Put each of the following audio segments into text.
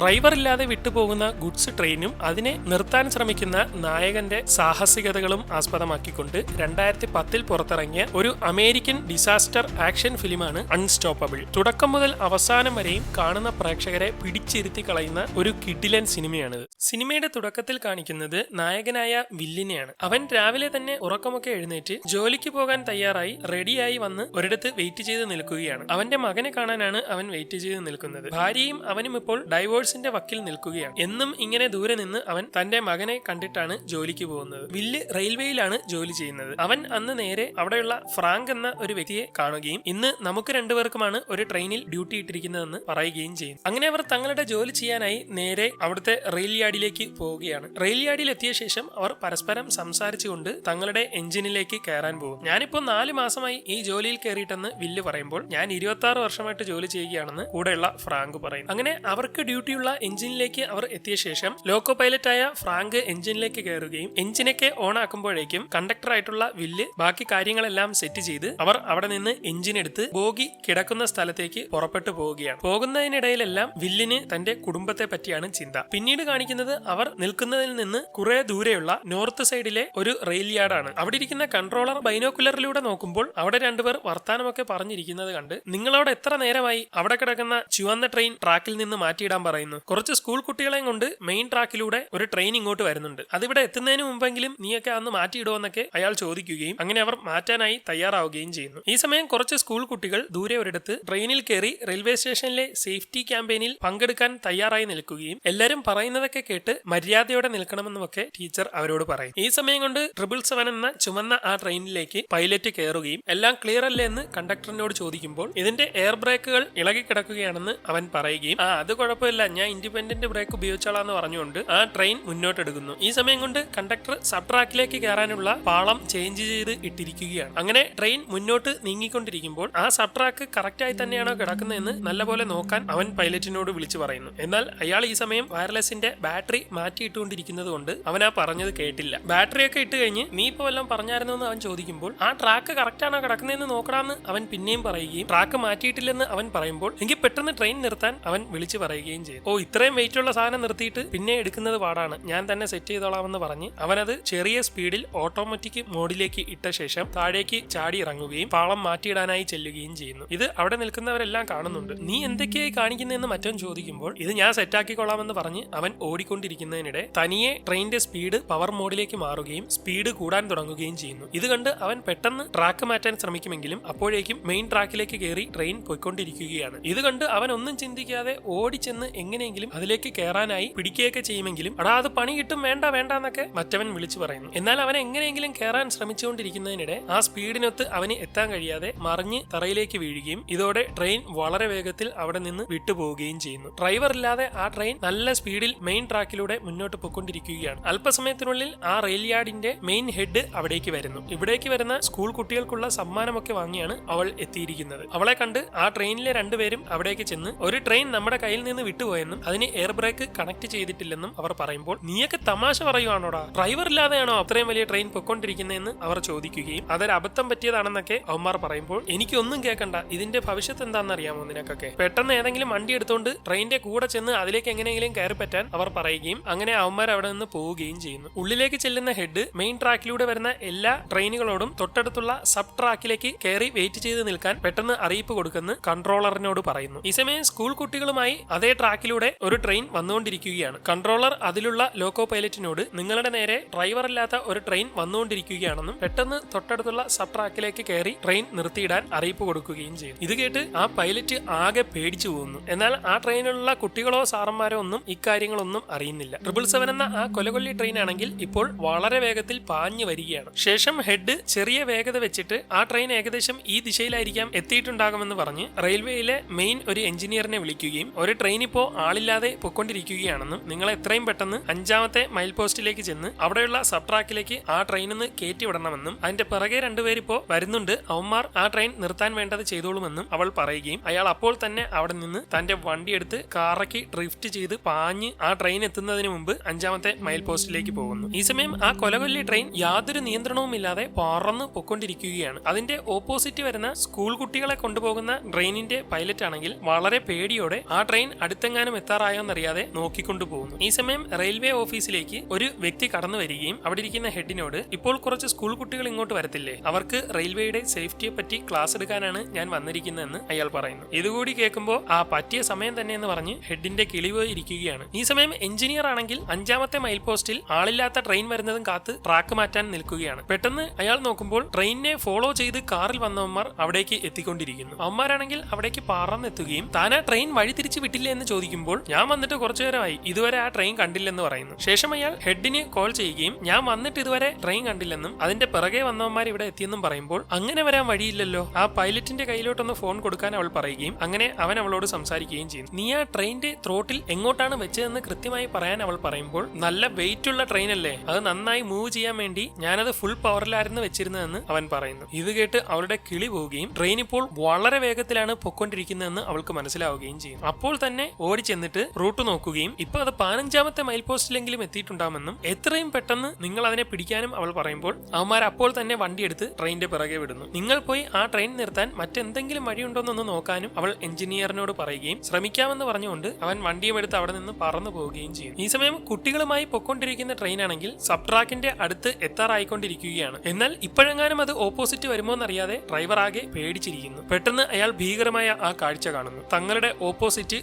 Driver ഇല്ലാതെ വിട്ടുപോകുന്ന goods ട്രെയിനും അതിനെ നിർത്താൻ ശ്രമിക്കുന്ന നായകന്റെ സാഹസികതകളും ആസ്പദമാക്കിക്കൊണ്ട് രണ്ടായിരത്തി പത്തിൽ പുറത്തിറങ്ങിയ ഒരു അമേരിക്കൻ ഡിസാസ്റ്റർ ആക്ഷൻ ഫിലിമാണ് അൺസ്റ്റോപ്പബിൾ. തുടക്കം മുതൽ അവസാനം വരെയും കാണുന്ന പ്രേക്ഷകരെ പിടിച്ചിരുത്തി കളയുന്ന ഒരു കിഡിലൻ സിനിമയാണിത്. സിനിമയുടെ തുടക്കത്തിൽ കാണിക്കുന്നത് നായകനായ വില്ലിനെയാണ്. അവൻ രാവിലെ തന്നെ ഉറക്കമൊക്കെ എഴുന്നേറ്റ് ജോലിക്ക് പോകാൻ തയ്യാറായി റെഡിയായി വന്ന് ഒരിടത്ത് വെയിറ്റ് ചെയ്ത് നിൽക്കുകയാണ്. അവന്റെ മകനെ കാണാനാണ് അവൻ വെയിറ്റ് ചെയ്ത് നിൽക്കുന്നത്. ഭാര്യയും അവനും ഇപ്പോൾ ഡൈവോഴ്സിന്റെ വക്കിൽ നിൽക്കുകയാണ്. എന്നും ഇങ്ങനെ ദൂരെ നിന്ന് അവൻ തന്റെ മകനെ കണ്ടിട്ടാണ് ജോലിക്ക് പോകുന്നത്. വില്ല് റെയിൽവേയിലാണ് ജോലി ചെയ്യുന്നത്. അവൻ അന്ന് നേരെ അവിടെയുള്ള ഫ്രാങ്ക് എന്ന ഒരു വ്യക്തിയെ കാണുകയും ഇന്ന് നമുക്ക് രണ്ടുപേർക്കുമാണ് ഒരു ട്രെയിനിൽ ഡ്യൂട്ടി ഇട്ടിരിക്കുന്നതെന്ന് പറയുകയും ചെയ്യും. അങ്ങനെ അവർ തങ്ങളുടെ ജോലി ചെയ്യാനായി നേരെ അവിടുത്തെ റെയിൽ യാർഡിലേക്ക് പോവുകയാണ്. റെയിൽ യാർഡിൽ എത്തിയ ശേഷം അവർ പരസ്പരം സംസാരിച്ചുകൊണ്ട് തങ്ങളുടെ എഞ്ചിനിലേക്ക് കയറാൻ പോകും. ഞാനിപ്പോ നാല് മാസമായി ഈ ജോലിയിൽ കയറിയിട്ടെന്ന് വില്ല് പറയുമ്പോൾ ഞാൻ ഇരുപത്തി ആറ് വർഷമായിട്ട് ജോലി ചെയ്യുകയാണെന്ന് കൂടെയുള്ള ഫ്രാങ്ക് പറയും അങ്ങനെ അവർക്ക് ഡ്യൂട്ടിയുള്ള എഞ്ചിനിലേക്ക് അവർ എത്തിയ ശേഷം ലോക്കോ പൈലറ്റായ ഫ്രാങ്ക് എഞ്ചിനിലേക്ക് കയറുകയും എഞ്ചിനൊക്കെ ഓൺ ആക്കുമ്പോഴേക്കും കണ്ടക്ടർ ആയിട്ടുള്ള വില്ല് ബാക്കി കാര്യങ്ങളെല്ലാം സെറ്റ് ചെയ്ത് അവർ അവിടെ നിന്ന് എഞ്ചിൻ എടുത്ത് ബോഗി കിടക്കുന്ന സ്ഥലത്തേക്ക് പുറപ്പെട്ടു പോവുകയാണ്. പോകുന്നതിനിടയിലെല്ലാം വില്ലിന് തന്റെ കുടുംബത്തെ പറ്റിയാണ് ചിന്ത. പിന്നീട് കാണിക്കുന്നത് അവർ നിൽക്കുന്നതിൽ നിന്ന് കുറെ ദൂരെയുള്ള നോർത്ത് സൈഡിലെ ഒരു റെയിൽ യാർഡാണ്. അവിടെ ഇരിക്കുന്ന കൺട്രോളർ ബൈനോക്കുലറിലൂടെ നോക്കുമ്പോൾ അവിടെ രണ്ടുപേർ വർത്താനമൊക്കെ പറഞ്ഞിരിക്കുന്നത് കണ്ട് നിങ്ങളവിടെ എത്ര നേരമായി അവിടെ കിടക്കുന്ന ചുവന്ന ട്രെയിൻ ട്രാക്കിൽ നിന്ന് മാറ്റിയിടാൻ പറയുന്നു കുറച്ച് സ്കൂൾ കുട്ടികളെയും കൊണ്ട് മെയിൻ ട്രാക്കിലൂടെ ഒരു ട്രെയിൻ ഇങ്ങോട്ട് വരുന്നുണ്ട്. അതിവിടെ എത്തുന്നതിന് മുമ്പെങ്കിലും നീയൊക്കെ അന്ന് മാറ്റിയിടുമെന്നൊക്കെ അയാൾ ചോദിക്കുകയും അങ്ങനെ അവർ മാറ്റാനായി തയ്യാറാവുകയും ചെയ്യുന്നു. ഈ സമയം കുറച്ച് സ്കൂൾ കുട്ടികൾ ദൂരെ ഒരിടത്ത് ട്രെയിനിൽ കയറി റെയിൽവേ സ്റ്റേഷനിലെ സേഫ്റ്റി ക്യാമ്പയിനിൽ പങ്കെടുക്കാൻ തയ്യാറായി നിൽക്കുകയും എല്ലാവരും പറയുന്നതൊക്കെ കേട്ട് മര്യാദയോടെ നിൽക്കണമെന്നുമൊക്കെ ടീച്ചർ അവരോട് പറയും ഈ സമയം കൊണ്ട് ട്രിപ്പിൾ സെവൻ എന്ന ചുമന്ന ആ ട്രെയിനിലേക്ക് പൈലറ്റ് കയറുകയും എല്ലാം ക്ലിയർ അല്ലേ എന്ന് കണ്ടക്ടറിനോട് ചോദിക്കുമ്പോൾ ഇതിന്റെ എയർ ബ്രേക്കുകൾ ഇളകി കിടക്കുകയാണെന്ന് അവൻ പറയുകയും ആ അത് കുഴപ്പമില്ല. ഞാൻ ഇൻഡിപെൻഡന്റ് ബ്രേക്ക് ഉപയോഗിച്ചോളാന്ന് പറഞ്ഞുകൊണ്ട് ആ ട്രെയിൻ മുന്നോട്ടെടുക്കുന്നു. ഈ സമയം കൊണ്ട് കണ്ടക്ടർ സബ് ട്രാക്കിലേക്ക് കയറാനുള്ള പാളം ചേഞ്ച് ചെയ്ത് ഇട്ടിരിക്കുകയാണ്. അങ്ങനെ ട്രെയിൻ മുന്നോട്ട് നീങ്ങിക്കൊണ്ടിരിക്കുമ്പോൾ ആ സബ് ട്രാക്ക് കറക്റ്റ് ആയി തന്നെയാണോ കിടക്കുന്നതെന്ന് നല്ലപോലെ നോക്കാൻ അവൻ പൈലറ്റിനോട് വിളിച്ചു പറയുന്നു. എന്നാൽ അയാൾ ഈ സമയം വയർലെസിന്റെ ബാറ്ററി മാറ്റിയിട്ടുകൊണ്ടിരിക്കുന്നത് കൊണ്ട് അവൻ ആ പറഞ്ഞത് കേട്ടില്ല. ബാറ്ററി ഒക്കെ ഇട്ട് കഴിഞ്ഞ് നീ ഇപ്പോൾ എല്ലാം പറഞ്ഞായിരുന്നു എന്ന് അവൻ ചോദിക്കുമ്പോൾ ആ ട്രാക്ക് കറക്റ്റ് ആണോ കിടക്കുന്നതെന്ന് നോക്കണമെന്ന് അവൻ പിന്നെയും പറയുകയും ട്രാക്ക് മാറ്റിയിട്ടില്ലെന്ന് അവൻ പറയുമ്പോൾ എങ്കിൽ പെട്ടെന്ന് ട്രെയിൻ നിർത്താൻ അവൻ വിളിച്ചു പറയുകയും ചെയ്തു. ഓ ഇത്രയും വെയിറ്റ് ഉള്ള സാധനം നിർത്തിയിട്ട് പിന്നെ എടുക്കുന്നത് പാടാണ്. ഞാൻ തന്നെ സെറ്റ് ചെയ്തോളാമെന്ന് പറഞ്ഞ് അവനത് ചെറിയ സ്പീഡിൽ ഓട്ടോമാറ്റിക് മോഡിലേക്ക് ഇട്ട ശേഷം താഴേക്ക് ചാടി ഇറങ്ങുകയും പാളം മാറ്റിയിടാനായി ചെല്ലുകയും ചെയ്യുന്നു. ഇത് അവിടെ നിൽക്കുന്നവരെല്ലാം കാണുന്നുണ്ട്. നീ എന്തൊക്കെയായി കാണിക്കുന്നതെന്ന് മറ്റവൻ ചോദിക്കുമ്പോൾ ഇത് ഞാൻ സെറ്റാക്കിക്കൊള്ളാമെന്ന് പറഞ്ഞ് അവൻ ഓടിക്കൊണ്ടിരിക്കുന്നതിനിടെ തനിയെ ട്രെയിനിന്റെ സ്പീഡ് പവർ മോഡിലേക്ക് മാറുകയും സ്പീഡ് കൂടാൻ തുടങ്ങുകയും ചെയ്യുന്നു. ഇത് കണ്ട് അവൻ പെട്ടെന്ന് ട്രാക്ക് മാറ്റാൻ ശ്രമിക്കുമെങ്കിലും അപ്പോഴേക്കും മെയിൻ ട്രാക്കിലേക്ക് കയറി ട്രെയിൻ പോയിക്കൊണ്ടിരിക്കുകയാണ്. ഇത് കണ്ട് അവൻ ഒന്നും ചിന്തിക്കാതെ ഓടിച്ചെന്ന് എങ്ങനെയെങ്കിലും അതിലേക്ക് കയറാനായി പിടിക്കുകയൊക്കെ ചെയ്യുമെങ്കിലും അടാ അത് പണി കിട്ടും വേണ്ട വേണ്ട എന്നൊക്കെ മറ്റവൻ വിളിച്ചു പറയുന്നു. എന്നാൽ അവൻ എങ്ങനെയെങ്കിലും കയറാൻ ശ്രമിച്ചുകൊണ്ടിരിക്കുന്നതിനിടെ ആ സ്പീഡിനൊത്ത് അവന് എത്താൻ കഴിയാതെ മറിഞ്ഞ് തറയിലേക്ക് വീഴുകയും ഇതോടെ ട്രെയിൻ വളരെ വേഗത്തിൽ അവിടെ നിന്ന് വിട്ടുപോവുകയും ചെയ്യുന്നു. ഡ്രൈവർ ഇല്ലാതെ ആ ട്രെയിൻ നല്ല സ്പീഡിൽ മെയിൻ ട്രാക്കിലൂടെ മുന്നോട്ട് പോയിക്കൊണ്ടിരിക്കുകയാണ്. അല്പസമയത്തിനുള്ളിൽ ആ റെയിൽ യാർഡിന്റെ മെയിൻ ഹെഡ് അവിടേക്ക് വരുന്നു. ഇവിടേക്ക് വരുന്ന സ്കൂൾ കുട്ടികൾക്കുള്ള സമ്മാനമൊക്കെ വാങ്ങിയാണ് അവൾ എത്തിയിരിക്കുന്നത്. അവളെ കണ്ട് ആ ട്രെയിനിലെ രണ്ടുപേരും അവിടേക്ക് ചെന്ന് ഒരു ട്രെയിൻ നമ്മുടെ കയ്യിൽ നിന്ന് വിട്ടുപോയെന്നും അതിന് എയർ ബ്രേക്ക് കണക്ട് ചെയ്തിട്ടില്ലെന്നും അവർ പറയുമ്പോൾ നീയൊക്കെ തമാശ പറയുവാണോടാ? ഡ്രൈവർ ഇല്ലാതെയാണോ അത്രയും വലിയ ട്രെയിൻ പൊയ്ക്കൊണ്ടിരിക്കുന്നതെന്ന് അവർ ചോദിക്കുകയും അതൊരു അബദ്ധം പറ്റിയതാണെന്നൊക്കെ അവന്മാർ പറയുമ്പോൾ എനിക്കൊന്നും കേൾക്കണ്ട. ഇതിന്റെ ഭവിഷ്യത്ത് എന്താണെന്നറിയാമോ നിനക്കൊക്കെ? പെട്ടെന്ന് ഏതെങ്കിലും വണ്ടി എടുത്തുകൊണ്ട് ട്രെയിനിന്റെ കൂടെ ചെന്ന് അതിലേക്ക് എങ്ങനെയെങ്കിലും കയറി പറ്റാൻ അവർ പറയുകയും അങ്ങനെ അവന്മാർ അവിടെ നിന്ന് പോവുകയും ചെയ്യുന്നു. ഉള്ളിലേക്ക് ചെല്ലുന്ന ഹെഡ് മെയിൻ ട്രാക്കിലൂടെ വരുന്ന എല്ലാ ട്രെയിനുകളോടും തൊട്ടടുത്തുള്ള സബ് ട്രാക്കിലേക്ക് കയറി വെയിറ്റ് ചെയ്ത് നിൽക്കാൻ പെട്ടെന്ന് അറിയിപ്പ് കൊടുക്കുന്ന കൺട്രോളറിനോട് പറയുന്നു. ഈ സമയം സ്കൂൾ കുട്ടികളുമായി അതേ ട്രാക്കിലൂടെ ഒരു ട്രെയിൻ വന്നുകൊണ്ടിരിക്കുകയാണ്. കൺട്രോളർ അതിലുള്ള ലോക്കോ പൈലറ്റിനോട് നിങ്ങളുടെ നേരെ ഡ്രൈവർ ഇല്ലാത്ത ഒരു ട്രെയിൻ വന്നുകൊണ്ടിരിക്കുകയാണെന്നും പെട്ടെന്ന് തൊട്ടടുത്തുള്ള സബ് ട്രാക്കിലേക്ക് കയറി ട്രെയിൻ നിർത്തിയിടാൻ അറിയിപ്പ് കൊടുക്കുകയും ചെയ്തു. ഇത് കേട്ട് ആ പൈലറ്റ് ആകെ പേടിച്ചു പോകുന്നു. എന്നാൽ ആ ട്രെയിനിലുള്ള കുട്ടികളോ സാറന്മാരോ ഒന്നും ഇക്കാര്യങ്ങളൊന്നും അറിയുന്നില്ല. ട്രിപ്പിൾ സെവൻ എന്ന ആ കൊലകൊല്ലി ട്രെയിൻ ആണെങ്കിൽ ഇപ്പോൾ വളരെ വേഗത്തിൽ പാഞ്ഞു വരികയാണ്. ശേഷം ഹെഡ് ചെറിയ വേഗത വെച്ചിട്ട് ആ ട്രെയിൻ ഏകദേശം ഈ ദിശയിലായിരിക്കാം എത്തിയിട്ടുണ്ടാകുമെന്ന് പറഞ്ഞ് റെയിൽവേയിലെ മെയിൻ ഒരു എഞ്ചിനീയറിനെ വിളിക്കുകയും ഒരു ട്രെയിൻ ഇപ്പോ ആളില്ലാതെ പൊയ്ക്കൊണ്ടിരിക്കുകയാണെന്നും നിങ്ങൾ എത്രയും പെട്ടെന്ന് അഞ്ചാമത്തെ മൈൽ പോസ്റ്റിലേക്ക് ചെന്ന് അവിടെയുള്ള സബ് ട്രാക്കിലേക്ക് ആ ട്രെയിൻ ഒന്ന് കയറ്റി വിടണമെന്നും അതിന്റെ പിറകെ രണ്ടുപേരിപ്പോ വരുന്നുണ്ട്. അവന്മാർ ആ ട്രെയിൻ നിർത്താൻ വേണ്ടത് ചെയ്തോളുമെന്നും അവൾ പറയുകയും അയാൾ അപ്പോൾ തന്നെ അവിടെ നിന്ന് തന്റെ വണ്ടി എടുത്ത് കാറയ്ക്ക് ഡ്രിഫ്റ്റ് ചെയ്ത് പാഞ്ഞ് ആ ട്രെയിൻ എത്തുന്നതിന് മുമ്പ് അഞ്ചാമത്തെ മൈൽ പോസ്റ്റിലേക്ക് പോകുന്നു. ഈ സമയം ആ കൊലകൊല്ലി ട്രെയിൻ യാതൊരു നിയന്ത്രണവുമില്ലാതെ പറന്ന് പൊക്കൊണ്ടിരിക്കുകയാണ് അതിന്റെ ഓപ്പോസിറ്റ് വരുന്ന സ്കൂൾ കുട്ടികളെ കൊണ്ടുപോകുന്ന ട്രെയിനിന്റെ പൈലറ്റ് ആണെങ്കിൽ വളരെ പേടിയോടെ ആ ട്രെയിൻ അടുത്തെങ്ങാനും എങ്ങാനും എത്താറായോ എന്നറിയാതെ നോക്കിക്കൊണ്ടു പോകുന്നു. ഈ സമയം റെയിൽവേ ഓഫീസിലേക്ക് ഒരു വ്യക്തി കടന്നു വരികയും അവിടെ ഇരിക്കുന്ന ഹെഡിനോട് ഇപ്പോൾ കുറച്ച് സ്കൂൾ കുട്ടികൾ ഇങ്ങോട്ട് വരത്തില്ലേ? അവർക്ക് റെയിൽവേയുടെ സേഫ്റ്റിയെ പറ്റി ക്ലാസ് എടുക്കാനാണ് ഞാൻ വന്നിരിക്കുന്നതെന്ന് അയാൾ പറയുന്നു. ഇതുകൂടി കേൾക്കുമ്പോൾ ആ പറ്റിയ സമയം തന്നെ എന്ന് പറഞ്ഞ് ഹെഡിന്റെ കിളിവ് ഇരിക്കുകയാണ്. ഈ സമയം എഞ്ചിനീയർ ആണെങ്കിൽ അഞ്ചാമത്തെ മൈൽ പോസ്റ്റിൽ ആളില്ലാത്ത ട്രെയിൻ വരുന്നതും കാത്ത് ട്രാക്ക് മാറ്റാൻ നിൽക്കുകയാണ്. പെട്ടെന്ന് അയാൾ നോക്കുമ്പോൾ ട്രെയിനിനെ ഫോളോ ചെയ്ത് കാറിൽ വന്നവന്മാർ അവിടേക്ക് എത്തിക്കൊണ്ടിരിക്കുന്നു. അവന്മാരാണെങ്കിൽ അവിടേക്ക് പറന്നെത്തുകയും താൻ ആ ട്രെയിൻ വഴി തിരിച്ചു വിട്ടില്ല? എന്ന് ചോദിക്കുമ്പോൾ ഞാൻ വന്നിട്ട് കുറച്ചു നേരമായി ഇതുവരെ ആ ട്രെയിൻ കണ്ടില്ലെന്ന് പറയുന്നു. ശേഷം അയാൾ ഹെഡിന് കോൾ ചെയ്യുകയും ഞാൻ വന്നിട്ട് ഇതുവരെ ട്രെയിൻ കണ്ടില്ലെന്നും അതിന്റെ പിറകെ വന്നവന്മാർ ഇവിടെ എത്തിയെന്നും പറയുമ്പോൾ അങ്ങനെ വരാൻ വഴിയില്ലല്ലോ. ആ പൈലറ്റിന്റെ കയ്യിലോട്ടൊന്ന് ഫോൺ കൊടുക്കാൻ അവൾ പറയുകയും അങ്ങനെ അവൻ അവളോട് സംസാരിക്കുകയും ചെയ്യുന്നു. നീ ആ ട്രെയിനിന്റെ ത്രോട്ടിൽ എങ്ങോട്ടാണ് വെച്ചതെന്ന് കൃത്യമായി പറയാൻ അവൾ പറയുമ്പോൾ നല്ല വെയിറ്റ് ഉള്ള ട്രെയിൻ അല്ലേ? അത് നന്നായി മൂവ് ചെയ്യാൻ വേണ്ടി ഞാനത് ഫുൾ പവറിലായിരുന്നു വെച്ചിരുന്നതെന്ന് അവൻ പറയുന്നു. ഇത് കേട്ട് അവളുടെ കിളി പോവുകയും ട്രെയിൻ ഇപ്പോൾ വളരെ വേഗത്തിലാണ് പൊക്കൊണ്ടിരിക്കുന്നതെന്ന് അവൾക്ക് മനസ്സിലാവുകയും ചെയ്യും അപ്പോൾ തന്നെ ഓടി ചെന്നിട്ട് റൂട്ട് നോക്കുകയും ഇപ്പൊ അത് പതിനഞ്ചാമത്തെ മൈൽ പോസ്റ്റിലെങ്കിലും എത്തിയിട്ടുണ്ടാമെന്നും എത്രയും പെട്ടെന്ന് നിങ്ങൾ അതിനെ പിടിക്കാനും അവൾ പറയുമ്പോൾ അവന്മാർ അപ്പോൾ തന്നെ വണ്ടി എടുത്ത് ട്രെയിനിന്റെ പിറകെ വിടുന്നു. നിങ്ങൾ പോയി ആ ട്രെയിൻ നിർത്താൻ മറ്റെന്തെങ്കിലും വഴിയുണ്ടോന്നൊന്ന് നോക്കാനും അവൾ എഞ്ചിനീയറിനോട് പറയുകയും ശ്രമിക്കാമെന്ന് പറഞ്ഞുകൊണ്ട് അവൻ വണ്ടിയും എടുത്ത് അവിടെ നിന്ന് പറന്നു പോവുകയും ചെയ്യും. ഈ സമയം കുട്ടികളുമായി പൊക്കൊണ്ടിരിക്കുന്ന ട്രെയിൻ ആണെങ്കിൽ സബ് ട്രാക്കിന്റെ അടുത്ത് എത്താറായിക്കൊണ്ടിരിക്കുകയാണ്. എന്നാൽ ഇപ്പോഴെങ്ങാനും അത് ഓപ്പോസിറ്റ് വരുമോ എന്നറിയാതെ ഡ്രൈവർ ആകെ പേടിച്ചിരിക്കുന്നു. പെട്ടെന്ന് അയാൾ ഭീകരമായ ആ കാഴ്ച കാണുന്നു. തങ്ങളുടെ ഓപ്പോസിറ്റ്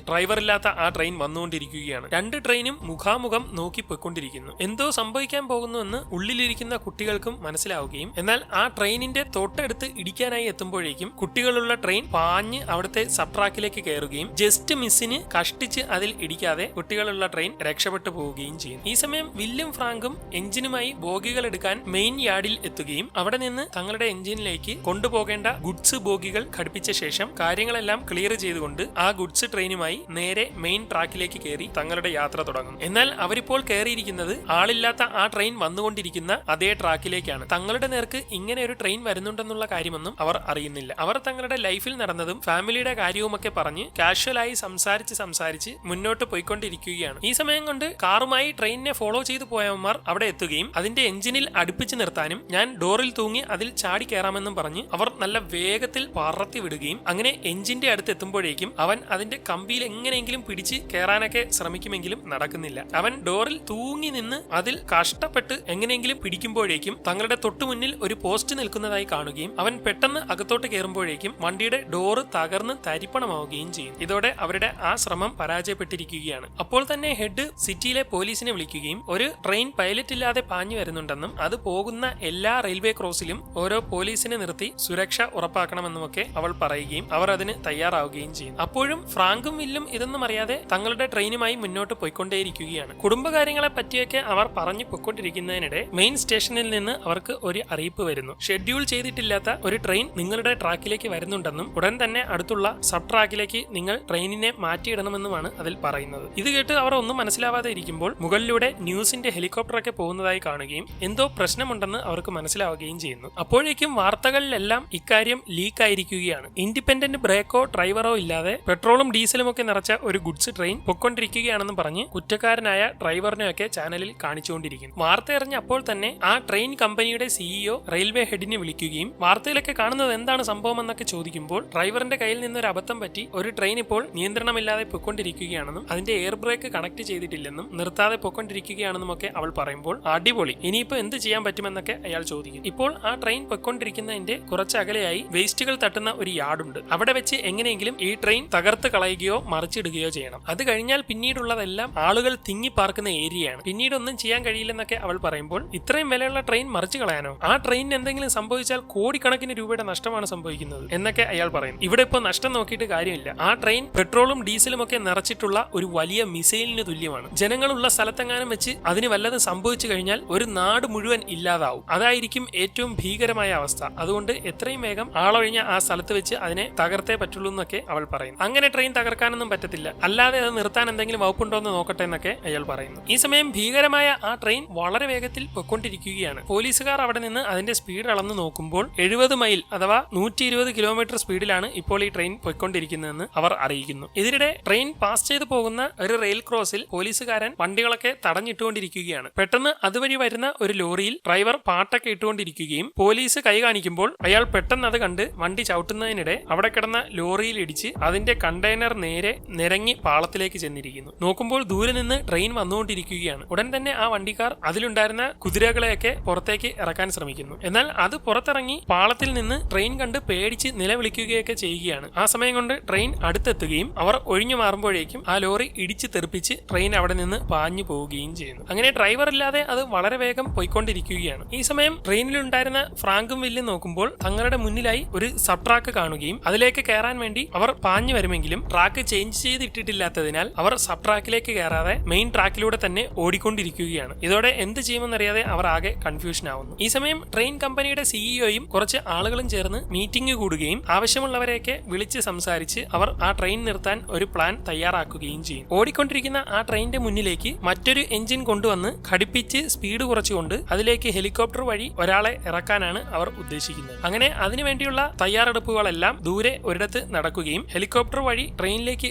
ഡ്രൈവറില്ലാത്ത ആ ട്രെയിൻ വന്നുകൊണ്ടിരിക്കുകയാണ്. രണ്ട് ട്രെയിനും മുഖാമുഖം നോക്കി പൊയ്ക്കൊണ്ടിരിക്കുന്നു. എന്തോ സംഭവിക്കാൻ പോകുന്നുവെന്ന് ഉള്ളിലിരിക്കുന്ന കുട്ടികൾക്കും മനസ്സിലാവുകയും എന്നാൽ ആ ട്രെയിനിന്റെ തൊട്ടടുത്ത് ഇടിക്കാനായി എത്തുമ്പോഴേക്കും കുട്ടികളുള്ള ട്രെയിൻ പാഞ്ഞ് അവിടുത്തെ സബ് ട്രാക്കിലേക്ക് കയറുകയും ജസ്റ്റ് മിസ്സിന് കഷ്ടിച്ച് അതിൽ ഇടിക്കാതെ കുട്ടികളുള്ള ട്രെയിൻ രക്ഷപ്പെട്ടു പോവുകയും ചെയ്യും ഈ സമയം വില്യം ഫ്രാങ്കും എഞ്ചിനുമായി ബോഗികൾ എടുക്കാൻ മെയിൻ യാർഡിൽ എത്തുകയും അവിടെ നിന്ന് തങ്ങളുടെ എഞ്ചിനിലേക്ക് കൊണ്ടുപോകേണ്ട ഗുഡ്സ് ബോഗികൾ ഘടിപ്പിച്ച ശേഷം കാര്യങ്ങളെല്ലാം ക്ലിയർ ചെയ്തുകൊണ്ട് ആ ഗുഡ്സ് ട്രെയിനുമായി നേരെ മെയിൻ ട്രാക്കിലേക്ക് കയറി തങ്ങളുടെ യാത്ര തുടങ്ങും. എന്നാൽ അവരിപ്പോൾ കയറിയിരിക്കുന്നത് ആളില്ലാത്ത ആ ട്രെയിൻ വന്നുകൊണ്ടിരിക്കുന്ന അതേ ട്രാക്കിലേക്കാണ് തങ്ങളുടെ നേർക്ക് ഇങ്ങനെ ഒരു ട്രെയിൻ വരുന്നുണ്ടെന്നുള്ള കാര്യമൊന്നും അവർ അറിയുന്നില്ല. അവർ തങ്ങളുടെ ലൈഫിൽ നടന്നതും ഫാമിലിയുടെ കാര്യവുമൊക്കെ പറഞ്ഞ് കാഷ്വലായി സംസാരിച്ച് സംസാരിച്ച് മുന്നോട്ട് പോയിക്കൊണ്ടിരിക്കുകയാണ്. ഈ സമയം കൊണ്ട് കാറുമായി ട്രെയിനിനെ ഫോളോ ചെയ്തു പോയവന്മാർ അവിടെ എത്തുകയും അതിന്റെ എഞ്ചിനിൽ അടുപ്പിച്ച് നിർത്താനും ഞാൻ ഡോറിൽ തൂങ്ങി അതിൽ ചാടി കയറാമെന്നും പറഞ്ഞ് അവർ നല്ല വേഗത്തിൽ പറത്തി വിടുകയും അങ്ങനെ എഞ്ചിന്റെ അടുത്ത് എത്തുമ്പോഴേക്കും അവൻ അതിന്റെ കമ്പിയിൽ എങ്ങനെയെങ്കിലും പിടിച്ച് കയറാനൊക്കെ ശ്രമിക്കുമെങ്കിലും നടക്കുന്നില്ല. അവൻ ഡോറിൽ തൂങ്ങി നിന്ന് അതിൽ കഷ്ടപ്പെട്ട് എങ്ങനെയെങ്കിലും പിടിക്കുമ്പോഴേക്കും തങ്ങളുടെ തൊട്ടു മുന്നിൽ ഒരു പോസ്റ്റ് നിൽക്കുന്നതായി കാണുകയും അവൻ പെട്ടെന്ന് അകത്തോട്ട് കയറുമ്പോഴേക്കും വണ്ടിയുടെ ഡോറ് തകർന്ന് തരിപ്പണമാവുകയും ചെയ്യും. ഇതോടെ അവരുടെ ആ ശ്രമം പരാജയപ്പെട്ടിരിക്കുകയാണ്. അപ്പോൾ തന്നെ ഹെഡ് സിറ്റിയിലെ പോലീസിനെ വിളിക്കുകയും ഒരു ട്രെയിൻ പൈലറ്റ് ഇല്ലാതെ പാഞ്ഞു വരുന്നുണ്ടെന്നും അത് പോകുന്ന എല്ലാ റെയിൽവേ ക്രോസിലും ഓരോ പോലീസിനെ നിർത്തി സുരക്ഷ ഉറപ്പാക്കണമെന്നുമൊക്കെ അവൾ പറയുകയും അവർ അതിന് തയ്യാറാവുകയും ചെയ്യും അപ്പോഴും ഫ്രാങ്കും വില്ലും ഇതൊന്നും അറിയാതെ തങ്ങളുടെ ട്രെയിനുമായി മുന്നോട്ട് പോയിക്കൊണ്ടേയിരിക്കുകയാണ്. കുടുംബകാര്യങ്ങളെ പറ്റിയൊക്കെ അവർ പറഞ്ഞു പൊയ്ക്കൊണ്ടിരിക്കുന്നതിനിടെ മെയിൻ സ്റ്റേഷനിൽ നിന്ന് അവർക്ക് ഒരു അറിയിപ്പ് വരുന്നു. ഷെഡ്യൂൾ ചെയ്തിട്ടില്ലാത്ത ഒരു ട്രെയിൻ നിങ്ങളുടെ ട്രാക്കിലേക്ക് വരുന്നുണ്ടെന്നും ഉടൻ തന്നെ അടുത്തുള്ള സബ് ട്രാക്കിലേക്ക് നിങ്ങൾ ട്രെയിനിനെ മാറ്റിയിടണമെന്നുമാണ് അതിൽ പറയുന്നത്. ഇത് കേട്ട് അവർ ഒന്നും മനസ്സിലാവാതെ ഇരിക്കുമ്പോൾ മുകളിലൂടെ ന്യൂസിന്റെ ഹെലികോപ്റ്ററൊക്കെ പോകുന്നതായി കാണുകയും എന്തോ പ്രശ്നമുണ്ടെന്ന് അവർക്ക് മനസ്സിലാവുകയും ചെയ്യുന്നു. അപ്പോഴേക്കും വാർത്തകളിലെല്ലാം ഇക്കാര്യം ലീക്ക് ആയിരിക്കുകയാണ്. ഇൻഡിപെൻഡന്റ് ബ്രേക്കോ ഡ്രൈവറോ ഇല്ലാതെ പെട്രോളും ഡീസലും ഒക്കെ നിറച്ച ഒരു ഗുഡ്സ് ട്രെയിൻ പൊക്കൊണ്ടിരിക്കുകയാണെന്നും പറഞ്ഞ് കുറ്റക്കാരനായ ഡ്രൈവറിനെയൊക്കെ ചാനലിൽ കാണിച്ചുകൊണ്ടിരിക്കുന്നു. വാർത്ത അറിഞ്ഞ അപ്പോൾ തന്നെ ആ ട്രെയിൻ കമ്പനിയുടെ സിഇഒ റെയിൽവേ ഹെഡിനെ വിളിക്കുകയും വാർത്തയിലൊക്കെ കാണുന്നത് എന്താണ് സംഭവം എന്നൊക്കെ ചോദിക്കുമ്പോൾ ഡ്രൈവറിന്റെ കയ്യിൽ നിന്ന് ഒരു അബദ്ധം പറ്റി ഒരു ട്രെയിൻ ഇപ്പോൾ നിയന്ത്രണമില്ലാതെ പൊയ്ക്കൊണ്ടിരിക്കുകയാണെന്നും അതിന്റെ എയർ ബ്രേക്ക് കണക്ട് ചെയ്തിട്ടില്ലെന്നും നിർത്താതെ പൊയ്ക്കൊണ്ടിരിക്കുകയാണെന്നും ഒക്കെ അവൾ പറയുമ്പോൾ അടിപൊളി. ഇനിയിപ്പോ എന്ത് ചെയ്യാൻ പറ്റുമെന്നൊക്കെ അയാൾ ചോദിക്കും. ഇപ്പോൾ ആ ട്രെയിൻ പൊയ്ക്കൊണ്ടിരിക്കുന്നതിന്റെ കുറച്ചകലെയായി വേസ്റ്റുകൾ തട്ടുന്ന ഒരു യാർഡുണ്ട്. അവിടെ വെച്ച് എങ്ങനെയെങ്കിലും ഈ ട്രെയിൻ തകർത്ത് കളയുകയോ മറിച്ചിടുകയോ ചെയ്യണം. അത് കഴിഞ്ഞാൽ പിന്നീടുള്ളതെല്ലാം ആളുകൾ തിങ്ങി പാർക്കുന്ന ഏരിയയാണ്. പിന്നീട് ഒന്നും ചെയ്യാൻ കഴിയില്ലെന്നൊക്കെ അവൾ പറയുമ്പോൾ ഇത്രയും വിലയുള്ള ട്രെയിൻ മറിച്ചു കളയാനോ? ആ ട്രെയിനിന് എന്തെങ്കിലും സംഭവിച്ചാൽ കോടിക്കണക്കിന് രൂപയുടെ നഷ്ടമാണ് സംഭവിക്കുന്നത്. എന്നൊക്കെ അയാൾ പറയുന്നു. ഇവിടെ ഇപ്പോൾ നഷ്ടം നോക്കിയിട്ട് കാര്യമില്ല. ആ ട്രെയിൻ പെട്രോളും ഡീസലും ഒക്കെ നിറച്ചിട്ടുള്ള ഒരു വലിയ മിസൈലിന് തുല്യമാണ്. ജനങ്ങളുള്ള സ്ഥലത്തെങ്ങാനും വെച്ച് അതിന് വല്ലതും സംഭവിച്ചു കഴിഞ്ഞാൽ ഒരു നാട് മുഴുവൻ ഇല്ലാതാവും. അതായിരിക്കും ഏറ്റവും ഭീകരമായ അവസ്ഥ. അതുകൊണ്ട് എത്രയും വേഗം ആളൊഴിഞ്ഞ ആ സ്ഥലത്ത് വെച്ച് അതിനെ തകർത്തേ പറ്റുള്ളൂ എന്നൊക്കെ അവൾ പറയുന്നു. അങ്ങനെ ട്രെയിൻ തകർക്കാനൊന്നും പറ്റത്തില്ല. അല്ലാതെ അത് നിർത്താൻ എന്തെങ്കിലും വകുപ്പുണ്ടോ എന്ന് നോക്കട്ടെ എന്നൊക്കെ അയാൾ പറയുന്നു. ഈ സമയം ഭീകരമായ ആ ട്രെയിൻ വളരെ വേഗത്തിൽ പൊയ്ക്കൊണ്ടിരിക്കുകയാണ്. പോലീസുകാർ അവിടെ നിന്ന് അതിന്റെ സ്പീഡ് അളന്ന് നോക്കുമ്പോൾ എഴുപത് മൈൽ അഥവാ നൂറ്റി ഇരുപത് കിലോമീറ്റർ സ്പീഡിലാണ് ഇപ്പോൾ ഈ ട്രെയിൻ പൊയ്ക്കൊണ്ടിരിക്കുന്നതെന്ന് അവർ അറിയിക്കുന്നു. ഇതിനിടെ ട്രെയിൻ പാസ് ചെയ്തു പോകുന്ന ഒരു റെയിൽ ക്രോസിൽ പോലീസുകാരൻ വണ്ടികളൊക്കെ തടഞ്ഞിട്ടുകൊണ്ടിരിക്കുകയാണ്. പെട്ടെന്ന് അതുവഴി വരുന്ന ഒരു ലോറിയിൽ ഡ്രൈവർ പാട്ടൊക്കെ ഇട്ടുകൊണ്ടിരിക്കുകയും പോലീസ് കൈ കാണിക്കുമ്പോൾ അയാൾ പെട്ടെന്ന് അത് കണ്ട് വണ്ടി ചവിട്ടുന്നതിനിടെ അവിടെ കിടന്ന ലോറിയിൽ ഇടിച്ച് അതിന്റെ കണ്ടെയ്നർ നേരെ നിരങ്ങി പുറത്തിറങ്ങി പാളത്തിലേക്ക് ചെന്നിരിക്കുന്നു. നോക്കുമ്പോൾ ദൂരെ നിന്ന് ട്രെയിൻ വന്നുകൊണ്ടിരിക്കുകയാണ്. ഉടൻ തന്നെ ആ വണ്ടിക്കാർ അതിലുണ്ടായിരുന്ന കുതിരകളെയൊക്കെ പുറത്തേക്ക് ഇറക്കാൻ ശ്രമിക്കുന്നു. എന്നാൽ അത് പുറത്തിറങ്ങി പാളത്തിൽ നിന്ന് ട്രെയിൻ കണ്ട് പേടിച്ച് നിലവിളിക്കുകയൊക്കെ ചെയ്യുകയാണ്. ആ സമയം കൊണ്ട് ട്രെയിൻ അടുത്തെത്തുകയും അവർ ഒഴിഞ്ഞു മാറുമ്പോഴേക്കും ആ ലോറി ഇടിച്ച് തെറിപ്പിച്ച് ട്രെയിൻ അവിടെ നിന്ന് പാഞ്ഞു പോവുകയും ചെയ്യുന്നു. അങ്ങനെ ഡ്രൈവർ ഇല്ലാതെ അത് വളരെ വേഗം പോയിക്കൊണ്ടിരിക്കുകയാണ്. ഈ സമയം ട്രെയിനിലുണ്ടായിരുന്ന ഫ്രാങ്കും വില്ലും നോക്കുമ്പോൾ തങ്ങളുടെ മുന്നിലായി ഒരു സബ് ട്രാക്ക് കാണുകയും അതിലേക്ക് കയറാൻ വേണ്ടി അവർ പാഞ്ഞു വരുമെങ്കിലും ട്രാക്ക് ചേഞ്ച് ചെയ്തിട്ടിട്ടില്ലാത്തതിനാൽ അവർ സബ് ട്രാക്കിലേക്ക് കയറാതെ മെയിൻ ട്രാക്കിലൂടെ തന്നെ ഓടിക്കൊണ്ടിരിക്കുകയാണ്. ഇതോടെ എന്ത് ചെയ്യുമെന്നറിയാതെ അവർ ആകെ കൺഫ്യൂഷൻ ആവുന്നു. ഈ സമയം ട്രെയിൻ കമ്പനിയുടെ സിഇഒയും കുറച്ച് ആളുകളും ചേർന്ന് മീറ്റിംഗ് കൂടുകയും ആവശ്യമുള്ളവരെയൊക്കെ വിളിച്ച് സംസാരിച്ച് അവർ ആ ട്രെയിൻ നിർത്താൻ ഒരു പ്ലാൻ തയ്യാറാക്കുകയും ചെയ്യും. ഓടിക്കൊണ്ടിരിക്കുന്ന ആ ട്രെയിനിന്റെ മുന്നിലേക്ക് മറ്റൊരു എഞ്ചിൻ കൊണ്ടുവന്ന് ഘടിപ്പിച്ച് സ്പീഡ് കുറച്ചുകൊണ്ട് അതിലേക്ക് ഹെലികോപ്റ്റർ വഴി ഒരാളെ ഇറക്കാനാണ് അവർ ഉദ്ദേശിക്കുന്നത്. അങ്ങനെ അതിനുവേണ്ടിയുള്ള തയ്യാറെടുപ്പുകളെല്ലാം ദൂരെ ഒരിടത്ത് നടക്കുകയും ഹെലികോപ്റ്റർ വഴി ട്രെയിനിലേക്ക്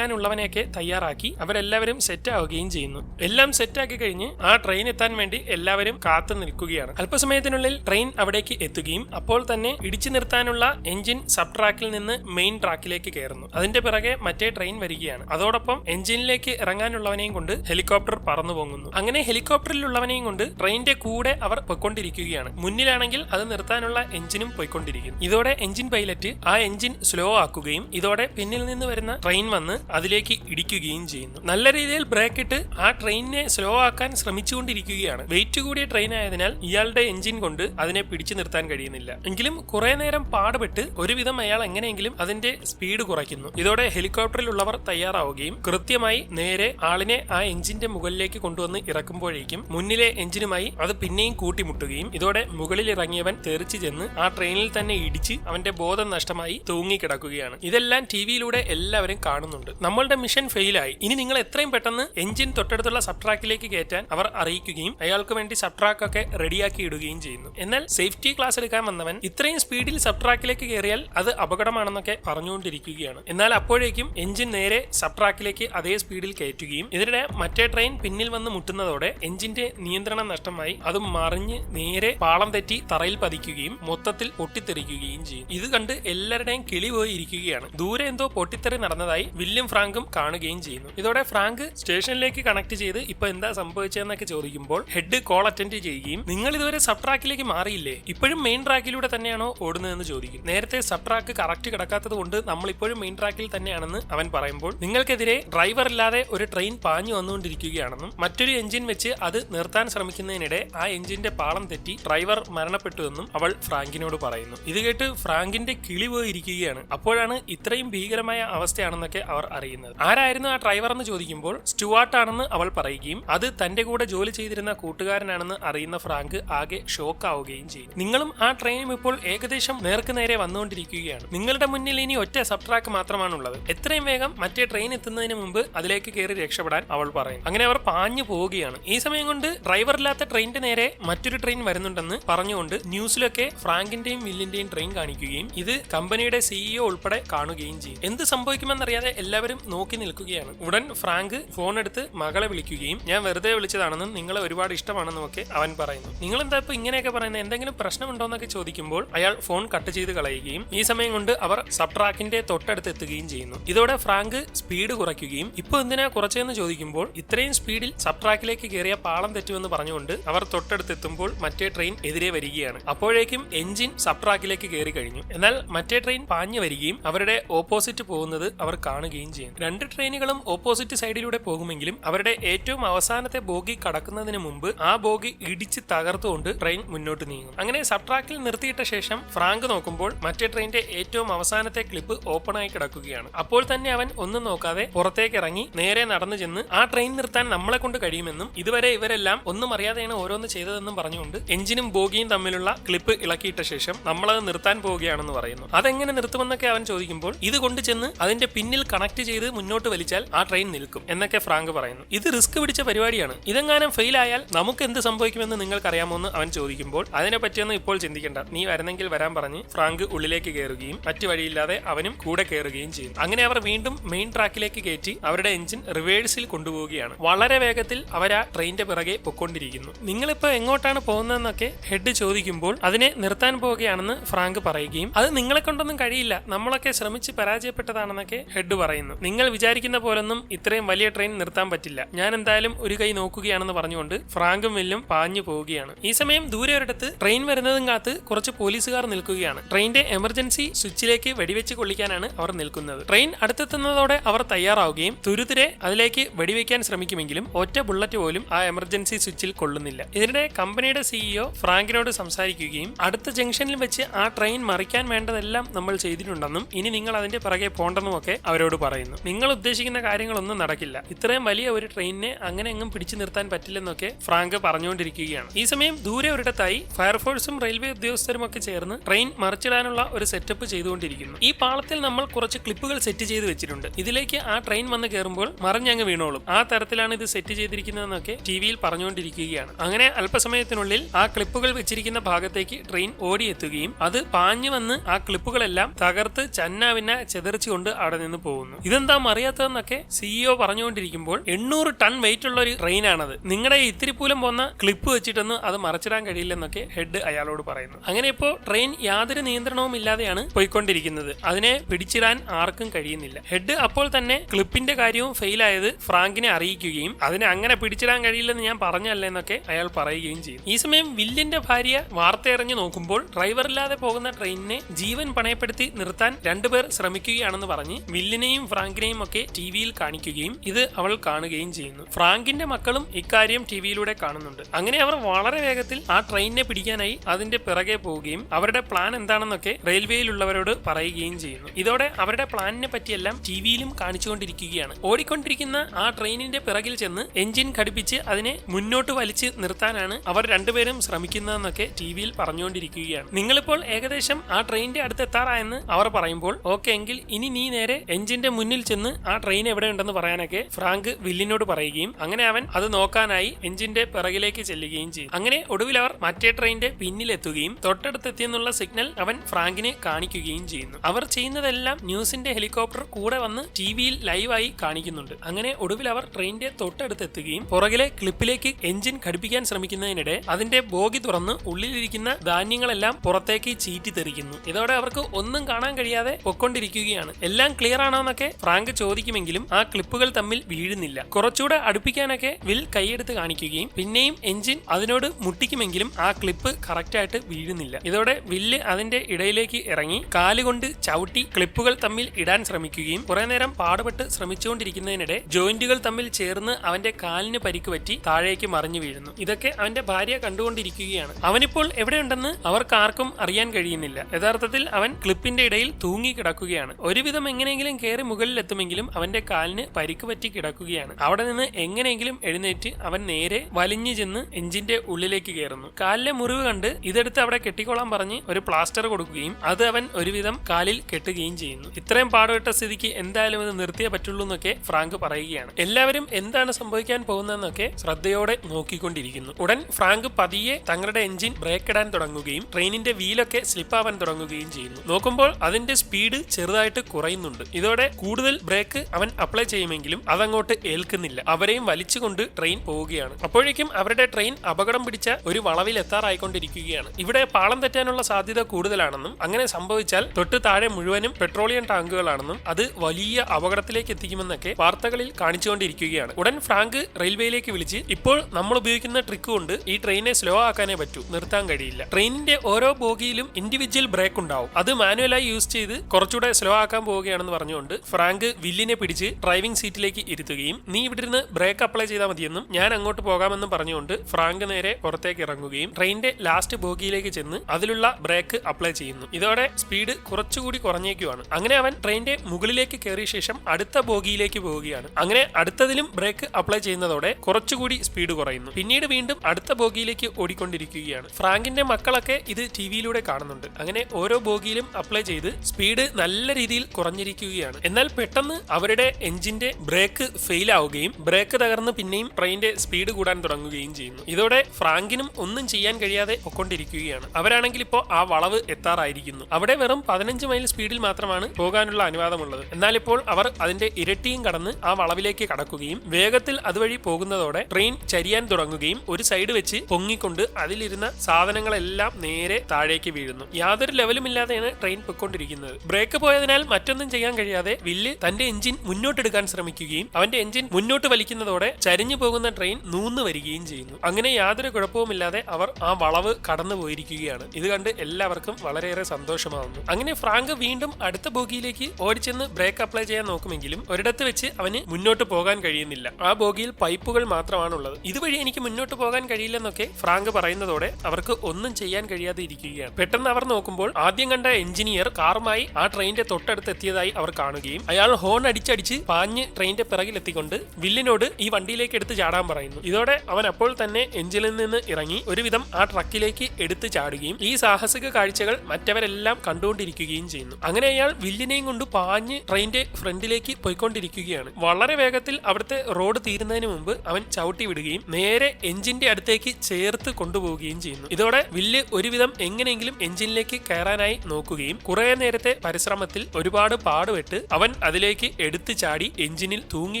ഇറങ്ങാനുള്ളവനെയൊക്കെ തയ്യാറാക്കി അവരെല്ലാവരും സെറ്റ് ആവുകയും ചെയ്യുന്നു. എല്ലാം സെറ്റാക്കി കഴിഞ്ഞ് ആ ട്രെയിൻ എത്താൻ വേണ്ടി എല്ലാവരും കാത്തു നിൽക്കുകയാണ്. അല്പസമയത്തിനുള്ളിൽ ട്രെയിൻ അവിടേക്ക് എത്തുകയും അപ്പോൾ തന്നെ ഇടിച്ചു നിർത്താനുള്ള എഞ്ചിൻ സബ് ട്രാക്കിൽ നിന്ന് മെയിൻ ട്രാക്കിലേക്ക് കയറുന്നു. അതിന്റെ പിറകെ മറ്റേ ട്രെയിൻ വരികയാണ്. അതോടൊപ്പം എഞ്ചിനിലേക്ക് ഇറങ്ങാനുള്ളവനെയും കൊണ്ട് ഹെലികോപ്റ്റർ പറന്നു പോകുന്നു അങ്ങനെ ഹെലികോപ്റ്ററിലുള്ളവനെയും കൊണ്ട് ട്രെയിനിന്റെ കൂടെ അവർ പൊയ്ക്കൊണ്ടിരിക്കുകയാണ്. മുന്നിലാണെങ്കിൽ അത് നിർത്താനുള്ള എഞ്ചിനും പോയിക്കൊണ്ടിരിക്കുന്നു. ഇതോടെ എഞ്ചിൻ പൈലറ്റ് ആ എഞ്ചിൻ സ്ലോ ആക്കുകയും ഇതോടെ പിന്നിൽ നിന്ന് വരുന്ന ട്രെയിൻ വന്ന് അതിലേക്ക് ഇടിക്കുകയും ചെയ്യുന്നു. നല്ല രീതിയിൽ ബ്രേക്ക് ഇട്ട് ആ ട്രെയിനിനെ സ്ലോ ആക്കാൻ ശ്രമിച്ചുകൊണ്ടിരിക്കുകയാണ്. വെയിറ്റ് കൂടിയ ട്രെയിൻ ആയതിനാൽ ഇയാളുടെ എഞ്ചിൻ കൊണ്ട് അതിനെ പിടിച്ചു നിർത്താൻ കഴിയുന്നില്ല. എങ്കിലും കുറെ നേരം പാടുപെട്ട് ഒരുവിധം അയാൾ എങ്ങനെയെങ്കിലും അതിന്റെ സ്പീഡ് കുറയ്ക്കുന്നു. ഇതോടെ ഹെലികോപ്റ്ററിലുള്ളവർ തയ്യാറാവുകയും കൃത്യമായി നേരെ ആളിനെ ആ എഞ്ചിന്റെ മുകളിലേക്ക് കൊണ്ടുവന്ന് ഇറക്കുമ്പോഴേക്കും മുന്നിലെ എഞ്ചിനുമായി അത് പിന്നെയും കൂട്ടിമുട്ടുകയും ഇതോടെ മുകളിൽ ഇറങ്ങിയവൻ തെറിച്ചു ചെന്ന് ആ ട്രെയിനിൽ തന്നെ ഇടിച്ച് അവന്റെ ബോധം നഷ്ടമായി തൂങ്ങിക്കിടക്കുകയാണ്. ഇതെല്ലാം ടി വിയിലൂടെ എല്ലാവരും കാണുന്നുണ്ട്. നമ്മളുടെ മിഷൻ ഫെയിലായി. ഇനി നിങ്ങൾ എത്രയും പെട്ടെന്ന് എഞ്ചിൻ തൊട്ടടുത്തുള്ള സബ്ട്രാക്കിലേക്ക് കയറ്റാൻ അവർ അറിയിക്കുകയും അയാൾക്ക് വേണ്ടി സബ്ട്രാക്ക് ഒക്കെ റെഡിയാക്കി ഇടുകയും ചെയ്യുന്നു. എന്നാൽ സേഫ്റ്റി ക്ലാസ് എടുക്കാൻ വന്നവൻ ഇത്രയും സ്പീഡിൽ സബ്ട്രാക്കിലേക്ക് കയറിയാൽ അത് അപകടമാണെന്നൊക്കെ പറഞ്ഞുകൊണ്ടിരിക്കുകയാണ്. എന്നാൽ അപ്പോഴേക്കും എഞ്ചിൻ നേരെ സബ്ട്രാക്കിലേക്ക് അതേ സ്പീഡിൽ കയറ്റുകയും ഇതിനിടെ മറ്റേ ട്രെയിൻ പിന്നിൽ വന്ന് മുട്ടുന്നതോടെ എഞ്ചിന്റെ നിയന്ത്രണം നഷ്ടമായി അത് മറിഞ്ഞ് നേരെ പാളം തെറ്റി തറയിൽ പതിക്കുകയും മൊത്തത്തിൽ പൊട്ടിത്തെറിക്കുകയും ചെയ്യും. ഇത് കണ്ട് എല്ലാവരുടെയും കിളി പോയി ഇരിക്കുകയാണ്. ദൂരെ എന്തോ പൊട്ടിത്തെറി നടന്നതായി വില്യം ഫ്രാങ്കും കാണുകയും ചെയ്യുന്നു. ഇതോടെ ഫ്രാങ്ക് സ്റ്റേഷനിലേക്ക് കണക്ട് ചെയ്ത് ഇപ്പൊ എന്താ സംഭവിച്ചതെന്നൊക്കെ ചോദിക്കുമ്പോൾ ഹെഡ് കോൾ അറ്റൻഡ് ചെയ്യുകയും നിങ്ങൾ ഇതുവരെ സബ് ട്രാക്കിലേക്ക് മാറിയില്ലേ? ഇപ്പോഴും മെയിൻ ട്രാക്കിലൂടെ തന്നെയാണോ ഓടുന്നതെന്ന് ചോദിക്കും. നേരത്തെ സബ് ട്രാക്ക് കറക്റ്റ് കിടക്കാത്തത് കൊണ്ട് നമ്മൾ ഇപ്പോഴും മെയിൻ ട്രാക്കിൽ തന്നെയാണെന്ന് അവൻ പറയുമ്പോൾ നിങ്ങൾക്കെതിരെ ഡ്രൈവർ ഇല്ലാതെ ഒരു ട്രെയിൻ പാഞ്ഞു വന്നുകൊണ്ടിരിക്കുകയാണെന്നും മറ്റൊരു എഞ്ചിൻ വെച്ച് അത് നിർത്താൻ ശ്രമിക്കുന്നതിനിടെ ആ എഞ്ചിന്റെ പാളം തെറ്റി ഡ്രൈവർ മരണപ്പെട്ടുവെന്നും അവൾ ഫ്രാങ്കിനോട് പറയുന്നു. ഇത് കേട്ട് ഫ്രാങ്കിന്റെ കിളി പോയിരിക്കുകയാണ്. അപ്പോഴാണ് ഇത്രയും ഭീകരമായ അവസ്ഥയാണെന്നൊക്കെ അവർ അറിയുന്നത്. ആരായിരുന്നു ആ ഡ്രൈവർ എന്ന് ചോദിക്കുമ്പോൾ സ്റ്റുവാർട്ടാണെന്ന് അവൾ പറയുകയും അത് തന്റെ കൂടെ ജോലി ചെയ്തിരുന്ന കൂട്ടുകാരനാണെന്ന് അറിയുന്ന ഫ്രാങ്ക് ആകെ ഷോക്ക് ആവുകയും ചെയ്യും നിങ്ങളും ആ ട്രെയിനും ഇപ്പോൾ ഏകദേശം നേർക്ക് നേരെ വന്നുകൊണ്ടിരിക്കുകയാണ്. നിങ്ങളുടെ മുന്നിൽ ഇനി ഒറ്റ സബ് ട്രാക്ക് മാത്രമാണുള്ളത്. എത്രയും വേഗം മറ്റേ ട്രെയിൻ എത്തുന്നതിന് മുമ്പ് അതിലേക്ക് കയറി രക്ഷപ്പെടാൻ അവൾ പറയും. അങ്ങനെ അവർ പാഞ്ഞു പോവുകയാണ്. ഈ സമയം കൊണ്ട് ഡ്രൈവർ ഇല്ലാത്ത ട്രെയിനിന്റെ നേരെ മറ്റൊരു ട്രെയിൻ വരുന്നുണ്ടെന്ന് പറഞ്ഞുകൊണ്ട് ന്യൂസിലൊക്കെ ഫ്രാങ്കിന്റെയും വില്ലിന്റെയും ട്രെയിൻ കാണിക്കുകയും ഇത് കമ്പനിയുടെ സിഇഒ ഉൾപ്പെടെ കാണുകയും ചെയ്യും. എന്ത് സംഭവിക്കുമെന്നറിയാതെ എല്ലാവരും നോക്കി നിൽക്കുകയാണ്. ഉടൻ ഫ്രാങ്ക് ഫോൺ എടുത്ത് മകളെ വിളിക്കുകയും ഞാൻ വെറുതെ വിളിച്ചതാണെന്നും നിങ്ങളെ ഒരുപാട് ഇഷ്ടമാണെന്നും ഒക്കെ അവൻ പറയുന്നു. നിങ്ങൾ എന്താ ഇപ്പൊ ഇങ്ങനെയൊക്കെ പറയുന്നത്? എന്തെങ്കിലും പ്രശ്നമുണ്ടോ എന്നൊക്കെ ചോദിക്കുമ്പോൾ അയാൾ ഫോൺ കട്ട് ചെയ്ത് കളയുകയും ഈ സമയം കൊണ്ട് അവർ സബ് ട്രാക്കിന്റെ തൊട്ടടുത്ത് എത്തുകയും ചെയ്യുന്നു. ഇതോടെ ഫ്രാങ്ക് സ്പീഡ് കുറയ്ക്കുകയും ഇപ്പൊ എന്തിനാ കുറച്ചെന്ന് ചോദിക്കുമ്പോൾ ഇത്രയും സ്പീഡിൽ സബ് ട്രാക്കിലേക്ക് കയറിയ പാളം തെറ്റുമെന്ന് പറഞ്ഞുകൊണ്ട് അവർ തൊട്ടടുത്ത് എത്തുമ്പോൾ മറ്റേ ട്രെയിൻ എതിരെ വരികയാണ്. അപ്പോഴേക്കും എഞ്ചിൻ സബ് ട്രാക്കിലേക്ക് കയറി കഴിഞ്ഞു. എന്നാൽ മറ്റേ ട്രെയിൻ പാഞ്ഞു വരികയും അവരുടെ ഓപ്പോസിറ്റ് പോകുന്നത് അവർ കാണുകയും ചെയ്യും രണ്ട് ട്രെയിനുകളും ഓപ്പോസിറ്റ് സൈഡിലൂടെ പോകുമെങ്കിലും അവരുടെ ഏറ്റവും അവസാനത്തെ ബോഗി കടക്കുന്നതിന് മുമ്പ് ആ ബോഗി ഇടിച്ച് തകർത്തുകൊണ്ട് ട്രെയിൻ മുന്നോട്ട് നീങ്ങും. അങ്ങനെ സബ് ട്രാക്കിൽ നിർത്തിയിട്ട ശേഷം ഫ്രാങ്ക് നോക്കുമ്പോൾ മറ്റേ ട്രെയിനിന്റെ ഏറ്റവും അവസാനത്തെ ക്ലിപ്പ് ഓപ്പൺ ആയി കിടക്കുകയാണ്. അപ്പോൾ തന്നെ അവൻ ഒന്നും നോക്കാതെ പുറത്തേക്ക് ഇറങ്ങി നേരെ നടന്നു ചെന്ന് ആ ട്രെയിൻ നിർത്താൻ നമ്മളെ കൊണ്ട് കഴിയുമെന്നും ഇതുവരെ ഇവരെല്ലാം ഒന്നും അറിയാതെയാണ് ഓരോന്ന് ചെയ്തതെന്നും പറഞ്ഞുകൊണ്ട് എഞ്ചിനും ബോഗിയും തമ്മിലുള്ള ക്ലിപ്പ് ഇളക്കിയിട്ട ശേഷം നമ്മളത് നിർത്താൻ പോവുകയാണെന്ന് പറയുന്നു. അതെങ്ങനെ നിർത്തുമെന്നൊക്കെ അവൻ ചോദിക്കുമ്പോൾ ഇത് കൊണ്ട് ചെന്ന് അതിന്റെ പിന്നിൽ കണക്ട് ചെയ്ത് മുന്നോട്ട് വലിച്ചാൽ ആ ട്രെയിൻ നിൽക്കും എന്നൊക്കെ ഫ്രാങ്ക് പറയുന്നു. ഇത് റിസ്ക് പിടിച്ച പരിപാടിയാണ്. ഇതെങ്ങാനും ഫെയിൽ ആയാൽ നമുക്ക് എന്ത് സംഭവിക്കുമെന്ന് നിങ്ങൾക്കറിയാമോ എന്ന് അവൻ ചോദിക്കുമ്പോൾ അതിനെ പറ്റിയൊന്നും ഇപ്പോൾ ചിന്തിക്കേണ്ട. നീ വരുന്നെങ്കിൽ വരാൻ പറഞ്ഞ് ഫ്രാങ്ക് ഉള്ളിലേക്ക് കയറുകയും മറ്റു വഴിയില്ലാതെ അവനും കൂടെ കയറുകയും ചെയ്യും. അങ്ങനെ അവർ വീണ്ടും മെയിൻ ട്രാക്കിലേക്ക് കയറ്റി അവരുടെ എഞ്ചിൻ റിവേഴ്സിൽ കൊണ്ടുപോവുകയാണ്. വളരെ വേഗത്തിൽ അവർ ആ ട്രെയിനിന്റെ പിറകെ പൊക്കൊണ്ടിരിക്കുന്നു നിങ്ങളിപ്പോ എങ്ങോട്ടാണ് പോകുന്നതെന്നൊക്കെ ഹെഡ് ചോദിക്കുമ്പോൾ അതിനെ നിർത്താൻ പോവുകയാണെന്ന് ഫ്രാങ്ക് പറയുകയും അത് നിങ്ങളെ കൊണ്ടൊന്നും കഴിയില്ല. നമ്മളൊക്കെ ശ്രമിച്ച് പരാജയപ്പെട്ടതാണെന്നൊക്കെ ഹെഡ് പറയുന്നു. നിങ്ങൾ വിചാരിക്കുന്ന പോലൊന്നും ഇത്രയും വലിയ ട്രെയിൻ നിർത്താൻ പറ്റില്ല. ഞാൻ എന്തായാലും ഒരു കൈ നോക്കുകയാണെന്ന് പറഞ്ഞുകൊണ്ട് ഫ്രാങ്കും വില്ലും പാഞ്ഞു പോവുകയാണ്. ഈ സമയം ദൂരെ ഒരിടത്ത് ട്രെയിൻ വരുന്നതും കാത്ത് കുറച്ച് പോലീസുകാർ നിൽക്കുകയാണ്. ട്രെയിനിന്റെ എമർജൻസി സ്വിച്ചിലേക്ക് വെടിവെച്ച് കൊള്ളിക്കാനാണ് അവർ നിൽക്കുന്നത്. ട്രെയിൻ അടുത്തെത്തുന്നതോടെ അവർ തയ്യാറാവുകയും തുരുതിരെ അതിലേക്ക് വെടിവെക്കാൻ ശ്രമിക്കുമെങ്കിലും ഒറ്റ ബുള്ളറ്റ് പോലും ആ എമർജൻസി സ്വിച്ചിൽ കൊള്ളുന്നില്ല. ഇതിനിടെ കമ്പനിയുടെ സിഇഒ ഫ്രാങ്കിനോട് സംസാരിക്കുകയും അടുത്ത ജംഗ്ഷനിൽ വെച്ച് ആ ട്രെയിൻ മറിക്കാൻ വേണ്ടതെല്ലാം നമ്മൾ ചെയ്തിട്ടുണ്ടെന്നും ഇനി നിങ്ങൾ അതിന്റെ പിറകെ പോണ്ടെന്നും ഒക്കെ അവരോട് പറയുന്നു. നിങ്ങൾ ഉദ്ദേശിക്കുന്ന കാര്യങ്ങളൊന്നും നടക്കില്ല. ഇത്രയും വലിയ ഒരു ട്രെയിനിനെ അങ്ങനെ എങ്ങും പിടിച്ചു നിർത്താൻ പറ്റില്ലെന്നൊക്കെ ഫ്രാങ്ക് പറഞ്ഞുകൊണ്ടിരിക്കുകയാണ്. ഈ സമയം ദൂരെ ഒരിടത്തായി ഫയർഫോഴ്സും റെയിൽവേ ഉദ്യോഗസ്ഥരും ഒക്കെ ചേർന്ന് ട്രെയിൻ മറിച്ചിടാനുള്ള ഒരു സെറ്റപ്പ് ചെയ്തുകൊണ്ടിരിക്കുന്നു. ഈ പാളത്തിൽ നമ്മൾ കുറച്ച് ക്ലിപ്പുകൾ സെറ്റ് ചെയ്ത് വെച്ചിട്ടുണ്ട്. ഇതിലേക്ക് ആ ട്രെയിൻ വന്ന് കയറുമ്പോൾ മറിഞ്ഞങ്ങ് വീണോളും. ആ തരത്തിലാണ് ഇത് സെറ്റ് ചെയ്തിരിക്കുന്നതെന്നൊക്കെ ടി വിയിൽ പറഞ്ഞുകൊണ്ടിരിക്കുകയാണ്. അങ്ങനെ അല്പസമയത്തിനുള്ളിൽ ആ ക്ലിപ്പുകൾ വെച്ചിരിക്കുന്ന ഭാഗത്തേക്ക് ട്രെയിൻ ഓടിയെത്തുകയും അത് പാഞ്ഞു വന്ന് ആ ക്ലിപ്പുകളെല്ലാം തകർത്ത് ചന്നാവിന്ന ചെതറിച്ചുകൊണ്ട് അവിടെ നിന്ന് പോകുന്നു. ഇതെന്താ മറിയാത്തതെന്നൊക്കെ സിഇഒ പറഞ്ഞുകൊണ്ടിരിക്കുമ്പോൾ എണ്ണൂറ് ടൺ വെയിറ്റ് ഉള്ള ഒരു ട്രെയിനാണത് നിങ്ങളുടെ ഇത്തിരി പൂലം പോന്ന ക്ലിപ്പ് വെച്ചിട്ടൊന്നും അത് മറച്ചിടാൻ കഴിയില്ലെന്നൊക്കെ ഹെഡ് അയാളോട് പറയുന്നു. അങ്ങനെ ഇപ്പോൾ ട്രെയിൻ യാതൊരു നിയന്ത്രണവും ഇല്ലാതെയാണ് പോയിക്കൊണ്ടിരിക്കുന്നത്. അതിനെ പിടിച്ചിടാൻ ആർക്കും കഴിയുന്നില്ല. ഹെഡ് അപ്പോൾ തന്നെ ക്ലിപ്പിന്റെ കാര്യവും ഫെയിൽ ഫെയിലായത് ഫ്രാങ്കിനെ അറിയിക്കുകയും അതിനെ അങ്ങനെ പിടിച്ചിടാൻ കഴിയില്ലെന്ന് ഞാൻ പറഞ്ഞല്ലെന്നൊക്കെ അയാൾ പറയുകയും ചെയ്യും ഈ സമയം വില്ലിന്റെ ഭാര്യ വാർത്തയറിഞ്ഞു നോക്കുമ്പോൾ ഡ്രൈവറില്ലാതെ പോകുന്ന ട്രെയിനിനെ ജീവൻ പണയപ്പെടുത്തി നിർത്താൻ രണ്ടുപേർ ശ്രമിക്കുകയാണെന്ന് പറഞ്ഞ് വില്ലിനെയും ഫ്രാങ്കിനെയും ഒക്കെ ടി വിയിൽ കാണിക്കുകയും ഇത് അവൾ കാണുകയും ചെയ്യുന്നു. ഫ്രാങ്കിന്റെ മക്കളും ഇക്കാര്യം ടി വിയിലൂടെ കാണുന്നുണ്ട്. അങ്ങനെ അവർ വളരെ വേഗത്തിൽ ആ ട്രെയിനിനെ പിടിക്കാനായി അതിന്റെ പിറകെ പോവുകയും അവരുടെ പ്ലാൻ എന്താണെന്നൊക്കെ റെയിൽവേയിലുള്ളവരോട് പറയുകയും ചെയ്യുന്നു. ഇതോടെ അവരുടെ പ്ലാനിനെ പറ്റിയെല്ലാം ടി വിയിലും കാണിച്ചുകൊണ്ടിരിക്കുകയാണ്. ഓടിക്കൊണ്ടിരിക്കുന്ന ആ ട്രെയിനിന്റെ പിറകിൽ ചെന്ന് എഞ്ചിൻ ഘടിപ്പിച്ച് അതിനെ മുന്നോട്ട് വലിച്ച് നിർത്താനാണ് അവർ രണ്ടുപേരും ശ്രമിക്കുന്നതെന്നൊക്കെ ടി വിയിൽ പറഞ്ഞുകൊണ്ടിരിക്കുകയാണ്. നിങ്ങളിപ്പോൾ ഏകദേശം ആ ട്രെയിനിന്റെ അടുത്ത് എത്താറായെന്ന് അവർ പറയുമ്പോൾ ഓക്കെ എങ്കിൽ ഇനി നീ നേരെ എഞ്ചിന്റെ മുന്നിൽ ചെന്ന് ആ ട്രെയിൻ എവിടെ ഉണ്ടെന്ന് പറയാനൊക്കെ ഫ്രാങ്ക് വില്ലിനോട് പറയുകയും അങ്ങനെ അവൻ അത് നോക്കാനായി എഞ്ചിന്റെ പിറകിലേക്ക് ചെല്ലുകയും ചെയ്യും അങ്ങനെ ഒടുവിൽ അവർ മറ്റേ ട്രെയിനിന്റെ പിന്നിലെത്തുകയും തൊട്ടടുത്തെത്തിയെന്നുള്ള സിഗ്നൽ അവൻ ഫ്രാങ്കിനെ കാണിക്കുകയും ചെയ്യുന്നു. അവർ ചെയ്യുന്നതെല്ലാം ന്യൂസിന്റെ ഹെലികോപ്റ്റർ കൂടെ വന്ന് ടി വിയിൽ ലൈവായി കാണിക്കുന്നുണ്ട്. അങ്ങനെ ഒടുവിൽ അവർ ട്രെയിനിന്റെ തൊട്ടടുത്തെത്തുകയും പുറകിലെ ക്ലിപ്പിലേക്ക് എഞ്ചിൻ ഘടിപ്പിക്കാൻ ശ്രമിക്കുന്നതിനിടെ അതിന്റെ ബോഗി തുറന്ന് ഉള്ളിലിരിക്കുന്ന ധാന്യങ്ങളെല്ലാം പുറത്തേക്ക് ചീറ്റി തെറിക്കുന്നു ഇതോടെ അവർക്ക് ഒന്നും കാണാൻ കഴിയാതെ പൊക്കൊണ്ടിരിക്കുകയാണ്. എല്ലാം ക്ലിയർ ആണോ എന്നൊക്കെ ഫ്രാങ്ക് ചോദിക്കുമെങ്കിലും ആ ക്ലിപ്പുകൾ തമ്മിൽ വീഴുന്നില്ല. കുറച്ചുകൂടെ അടുപ്പിക്കാനൊക്കെ വിൽ കൈയെടുത്ത് കാണിക്കുകയും പിന്നെയും എഞ്ചിൻ അതിനോട് മുട്ടിക്കുമെങ്കിലും ആ ക്ലിപ്പ് കറക്റ്റായിട്ട് വീഴുന്നില്ല. ഇതോടെ വില്ല് അതിന്റെ ഇടയിലേക്ക് ഇറങ്ങി കാലുകൊണ്ട് ചവിട്ടി ക്ലിപ്പുകൾ തമ്മിൽ ഇടാൻ ശ്രമിക്കുകയും കുറെ നേരം പാടുപെട്ട് ശ്രമിച്ചുകൊണ്ടിരിക്കുന്നതിനിടെ ജോയിന്റുകൾ തമ്മിൽ ചേർന്ന് അവന്റെ കാലിന് പരിക്ക് പറ്റി താഴേക്ക് മറിഞ്ഞു വീഴുന്നു. ഇതൊക്കെ അവന്റെ ഭാര്യ കണ്ടുകൊണ്ടിരിക്കുകയാണ്. അവനിപ്പോൾ എവിടെയുണ്ടെന്ന് അവർക്ക് ആർക്കും അറിയാൻ കഴിയുന്നില്ല. യഥാർത്ഥത്തിൽ അവൻ ക്ലിപ്പിന്റെ ഇടയിൽ തൂങ്ങി കിടക്കുകയാണ് ഒരുവിധം എങ്ങനെയെങ്കിലും കയറി മുകളിൽ എത്തുമെങ്കിലും അവന്റെ കാലിന് പരിക്ക് പറ്റി കിടക്കുകയാണ്. അവിടെ നിന്ന് എങ്ങനെയെങ്കിലും എഴുന്നേറ്റ് അവൻ നേരെ വലിഞ്ഞു ചെന്ന് എഞ്ചിന്റെ ഉള്ളിലേക്ക് കയറുന്നു. കാലിലെ മുറിവ് കണ്ട് ഇതെടുത്ത് അവിടെ കെട്ടിക്കോളാൻ പറഞ്ഞ് ഒരു പ്ലാസ്റ്റർ കൊടുക്കുകയും അത് അവൻ ഒരുവിധം കാലിൽ കെട്ടുകയും ചെയ്യുന്നു. ഇത്രയും പാടുപെട്ട സ്ഥിതിക്ക് എന്തായാലും ഇത് നിർത്തിയേ പറ്റുള്ളൂ എന്നൊക്കെ ഫ്രാങ്ക് പറയുകയാണ്. എല്ലാവരും എന്താണ് സംഭവിക്കാൻ പോകുന്നതെന്നൊക്കെ ശ്രദ്ധയോടെ നോക്കിക്കൊണ്ടിരിക്കുന്നു. ഉടൻ ഫ്രാങ്ക് പതിയെ തങ്ങളുടെ എഞ്ചിൻ ബ്രേക്ക് ഇടാൻ തുടങ്ങുകയും ട്രെയിനിന്റെ വീലൊക്കെ സ്ലിപ്പാവാൻ തുടങ്ങുകയും ചെയ്യുന്നു. നോക്കുമ്പോൾ അതിന്റെ സ്പീഡ് ചെറുതായിട്ട് കുറയുന്നുണ്ട്. ഇതോടെ കൂടുതൽ ബ്രേക്ക് അവൻ അപ്ലൈ ചെയ്യുമെങ്കിലും അതങ്ങോട്ട് ഏൽക്കുന്നില്ല. അവരെയും വലിച്ചുകൊണ്ട് ട്രെയിൻ പോവുകയാണ്. അപ്പോഴേക്കും അവരുടെ ട്രെയിൻ അപകടം പിടിച്ച ഒരു വളവിൽ എത്താറായിക്കൊണ്ടിരിക്കുകയാണ്. ഇവിടെ പാളം തെറ്റാനുള്ള സാധ്യത കൂടുതലാണെന്നും അങ്ങനെ സംഭവിച്ചാൽ തൊട്ട് താഴെ മുഴുവനും പെട്രോളിയം ടാങ്കുകളാണെന്നും അത് വലിയ അപകടത്തിലേക്ക് എത്തിക്കുമെന്നൊക്കെ വാർത്തകളിൽ കാണിച്ചുകൊണ്ടിരിക്കുകയാണ്. ഉടൻ ഫ്രാങ്ക് റെയിൽവേയിലേക്ക് വിളിച്ച് ഇപ്പോൾ നമ്മൾ ഉപയോഗിക്കുന്ന ട്രിക്ക് കൊണ്ട് ഈ ട്രെയിനെ സ്ലോ ആക്കാനേ പറ്റൂ നിർത്താൻ കഴിയില്ല. ട്രെയിനിന്റെ ഓരോ ബോഗിയിലും ഇൻഡിവിജ്വൽ ബ്രേക്ക് ഉണ്ടാവും അത് മാനുവലായി യൂസ് ചെയ്ത് കുറച്ചുകൂടെ സ്ലോ ആക്കാൻ പോവുകയാണെന്ന് പറഞ്ഞുകൊണ്ട് ഫ്രാങ്ക് വില്ലിനെ പിടിച്ച് ഡ്രൈവിംഗ് സീറ്റിലേക്ക് ഇരുത്തുകയും നീ ഇവിടെ ഇരുന്ന് ബ്രേക്ക് അപ്ലൈ ചെയ്താൽ മതിയെന്നും ഞാൻ അങ്ങോട്ട് പോകാമെന്നും പറഞ്ഞുകൊണ്ട് ഫ്രാങ്ക് നേരെ പുറത്തേക്ക് ഇറങ്ങുകയും ട്രെയിനിന്റെ ലാസ്റ്റ് ബോഗിയിലേക്ക് ചെന്ന് അതിലുള്ള ബ്രേക്ക് അപ്ലൈ ചെയ്യുന്നു. ഇതോടെ സ്പീഡ് കുറച്ചുകൂടി കുറഞ്ഞേക്കുവാണ്. അങ്ങനെ അവൻ ട്രെയിനിന്റെ മുകളിലേക്ക് കയറിയ ശേഷം അടുത്ത ബോഗിയിലേക്ക് പോവുകയാണ്. അങ്ങനെ അടുത്തതിലും ബ്രേക്ക് അപ്ലൈ ചെയ്യുന്നതോടെ കുറച്ചുകൂടി സ്പീഡ് കുറയുന്നു. പിന്നീട് വീണ്ടും അടുത്ത ബോഗിയിലേക്ക് ഓടിക്കൊണ്ടിരിക്കുകയാണ്. ഫ്രാങ്കിന്റെ മക്കളൊക്കെ ഇത് ടി വിയിലൂടെ കാണുന്നുണ്ട്. അങ്ങനെ ഓരോ ബോഗിയിലും അപ്ലൈ ചെയ്ത് സ്പീഡ് നല്ല രീതിയിൽ കുറഞ്ഞിരിക്കുകയാണ്. എന്നാൽ പെട്ടെന്ന് അവരുടെ എഞ്ചിന്റെ ബ്രേക്ക് ഫെയിൽ ആവുകയും ബ്രേക്ക് തകർന്ന് പിന്നെയും ട്രെയിനിന്റെ സ്പീഡ് കൂടാൻ തുടങ്ങുകയും ചെയ്യുന്നു. ഇതോടെ ഫ്രാങ്കിനും ഒന്നും ചെയ്യാൻ കഴിയാതെ പൊക്കൊണ്ടിരിക്കുകയാണ്. അവരാണെങ്കിൽ ഇപ്പോൾ ആ വളവ് എത്താറായിരിക്കുന്നു. അവിടെ വെറും പതിനഞ്ച് മൈൽ സ്പീഡിൽ മാത്രമാണ് പോകാനുള്ള അനുവാദമുള്ളത്. എന്നാൽ ഇപ്പോൾ അവർ അതിന്റെ ഇരട്ടിയും കടന്ന് ആ വളവിലേക്ക് കടക്കുകയും വേഗത്തിൽ അതുവഴി പോകുന്നതോടെ ട്രെയിൻ ചരിയാൻ തുടങ്ങുകയും ഒരു സൈഡ് വെച്ച് പൊങ്ങിക്കൊണ്ട് അതിലിരുന്ന സാധനങ്ങളെല്ലാം നേരെ താഴേക്ക് വീഴുന്നു. യാതൊരു ലെവലും ഇല്ലാതെയാണ് ട്രെയിൻ പൊയ്ക്കൊണ്ടിരിക്കുന്നത്. ബ്രേക്ക് പോയതിനാൽ മറ്റൊന്നും ചെയ്യാൻ കഴിയാതെ വില്ല് തന്റെ എഞ്ചിൻ മുന്നോട്ടെടുക്കാൻ ശ്രമിക്കുകയും അവന്റെ എഞ്ചിൻ മുന്നോട്ട് വലിക്കുന്നതോടെ ചരിഞ്ഞു പോകുന്ന ട്രെയിൻ നൂന്നു വരികയും ചെയ്യുന്നു. അങ്ങനെ യാതൊരു കുഴപ്പവുമില്ലാതെ അവർ ആ വളവ് കടന്നു പോയിരിക്കുകയാണ്. ഇത് കണ്ട് എല്ലാവർക്കും വളരെയേറെ സന്തോഷമാവുന്നു. അങ്ങനെ ഫ്രാങ്ക് വീണ്ടും അടുത്ത ബോഗിയിലേക്ക് ഓടിച്ചെന്ന് ബ്രേക്ക് അപ്ലൈ ചെയ്യാൻ നോക്കുമെങ്കിലും ഒരിടത്ത് വെച്ച് അവന് മുന്നോട്ട് പോകാൻ കഴിയുന്നില്ല. ആ ബോഗിയിൽ പൈപ്പുകൾ മാത്രമാണുള്ളത്. ഇതുവഴി എനിക്ക് മുന്നോട്ട് പോകാൻ കഴിയില്ലെന്നൊക്കെ ഫ്രാങ്ക് പറയുന്നതോടെ അവർക്ക് ഒന്നും ചെയ്യാൻ കഴിയാതെ ഇരിക്കുകയാണ്. പെട്ടെന്ന് അവർ നോക്കുമ്പോൾ ആദ്യം കണ്ട എഞ്ചിനീയർ കാറുമായി ആ ട്രെയിനിന്റെ തൊട്ടടുത്ത് എത്തിയതായി അവർ കാണുകയും അയാൾ ഹോൺ അടിച്ചടിച്ച് പാഞ്ഞ് ട്രെയിനിന്റെ പിറകിൽ എത്തിക്കൊണ്ട് വില്ലിനോട് ഈ വണ്ടിയിലേക്ക് എടുത്ത് ചാടാൻ പറയുന്നു. ഇതോടെ അവൻ അപ്പോൾ തന്നെ എഞ്ചിനിൽ നിന്ന് ഇറങ്ങി ഒരുവിധം ആ ട്രക്കിലേക്ക് എടുത്ത് ചാടുകയും ഈ സാഹസിക കാഴ്ചകൾ മറ്റവരെല്ലാം കണ്ടുകൊണ്ടിരിക്കുകയും ചെയ്യുന്നു. അങ്ങനെ അയാൾ വില്ലിനെയും കൊണ്ട് പാഞ്ഞ് ട്രെയിനിന്റെ ഫ്രണ്ടിലേക്ക് പോയിക്കൊണ്ടിരിക്കുകയാണ്. വളരെ വേഗത്തിൽ അവിടുത്തെ റോഡ് തീരുന്നതിന് മുമ്പ് അവൻ ചവിട്ടി വിടുകയും നേരെ എഞ്ചിന്റെ അടുത്തേക്ക് ചേർത്ത് കൊണ്ടുപോവുകയും ചെയ്യുന്നു. ഇതോടെ വില്ല് ഒരുവിധം എങ്ങനെയെങ്കിലും എഞ്ചിനിലേക്ക് കയറാനായി നോക്കുകയും കുറെ നേരത്തെ പരിശ്രമത്തിൽ ഒരുപാട് പാടുപെട്ട് അവൻ അതിലേക്ക് എടുത്തു ചാടി എഞ്ചിനിൽ തൂങ്ങി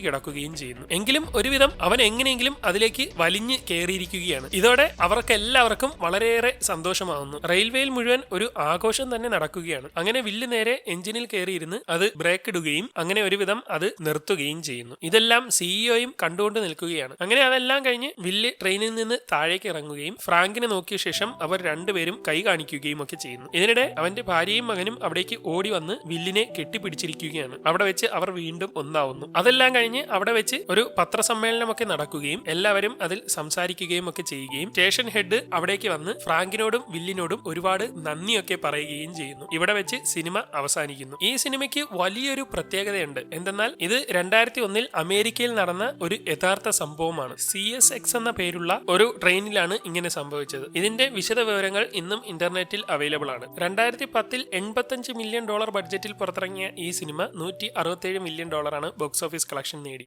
കിടക്കുകയും ചെയ്യുന്നു. എങ്കിലും ഒരുവിധം അവൻ എങ്ങനെയെങ്കിലും അതിലേക്ക് വലിഞ്ഞ് കയറിയിരിക്കുകയാണ്. ഇതോടെ അവർക്ക് എല്ലാവർക്കും വളരെയേറെ സന്തോഷമാവുന്നു. റെയിൽവേയിൽ മുഴുവൻ ഒരു ആഘോഷം തന്നെ നടക്കുകയാണ്. അങ്ങനെ വില്ല് നേരെ എഞ്ചിനിൽ കയറിയിരുന്ന് അത് ബ്രേക്ക് ഇടുകയും അങ്ങനെ ഒരുവിധം അത് നിർത്തുകയും ചെയ്യുന്നു. ഇതെല്ലാം സിഇഒയും കണ്ടുകൊണ്ട് നിൽക്കുകയാണ്. അങ്ങനെ അതെല്ലാം കഴിഞ്ഞ് വില്ല് ട്രെയിനിൽ നിന്ന് താഴേക്ക് ഇറങ്ങുകയും ഫ്രാങ്കിനെ നോക്കിയ ശേഷം അവർ രണ്ടുപേരും കൈ കാണിക്കുകയും ഒക്കെ ചെയ്യുന്നു. ഇതിനിടെ അവന്റെ ഭാര്യയും മകനും അവിടേക്ക് ഓടി വന്ന് വില്ലിനെ കെട്ടിപ്പിടിച്ചിരിക്കുകയാണ്. അവിടെ വെച്ച് അവർ വീണ്ടും ഒന്നാവുന്നു. അതെല്ലാം കഴിഞ്ഞ് അവിടെ വെച്ച് ഒരു പത്രസമ്മേളനമൊക്കെ നടക്കുകയും എല്ലാവരും അതിൽ സംസാരിക്കുകയും ഒക്കെ ചെയ്യുകയും സ്റ്റേഷൻ ഹെഡ് അവിടേക്ക് വന്ന് ഫ്രാങ്കിനോടും വില്ലിനോടും ഒരുപാട് നന്ദിയൊക്കെ പറയുകയും ചെയ്യുന്നു. ഇവിടെ വെച്ച് സിനിമ അവസാനിക്കുന്നു. ഈ സിനിമയ്ക്ക് വലിയൊരു പ്രത്യേകതയുണ്ട്. എന്തെന്നാൽ ഇത് രണ്ടായിരത്തി ഒന്നിൽ അമേരിക്കയിൽ നടന്ന ഒരു യഥാർത്ഥ സംഭവമാണ്. സി എസ് എക്സ് എന്ന പേരുള്ള ഒരു ട്രെയിനിലാണ് ഇങ്ങനെ സംഭവിച്ചത്. ഇതിന്റെ വിശദ വിവരങ്ങൾ ഇന്നും ഇന്റർനെറ്റിൽ അവൈലബിൾ ആണ്. രണ്ടായിരത്തി പത്തിൽ എൺപത്തഞ്ച് മില്യൺ ഡോളർ ബഡ്ജറ്റിൽ പുറത്തിറങ്ങിയ ഈ സിനിമ നൂറ്റി അറുപത്തേഴ് മില്യൺ ഡോളറാണ് ബോക്സ് ഓഫീസ് കളക്ഷൻ നേടി.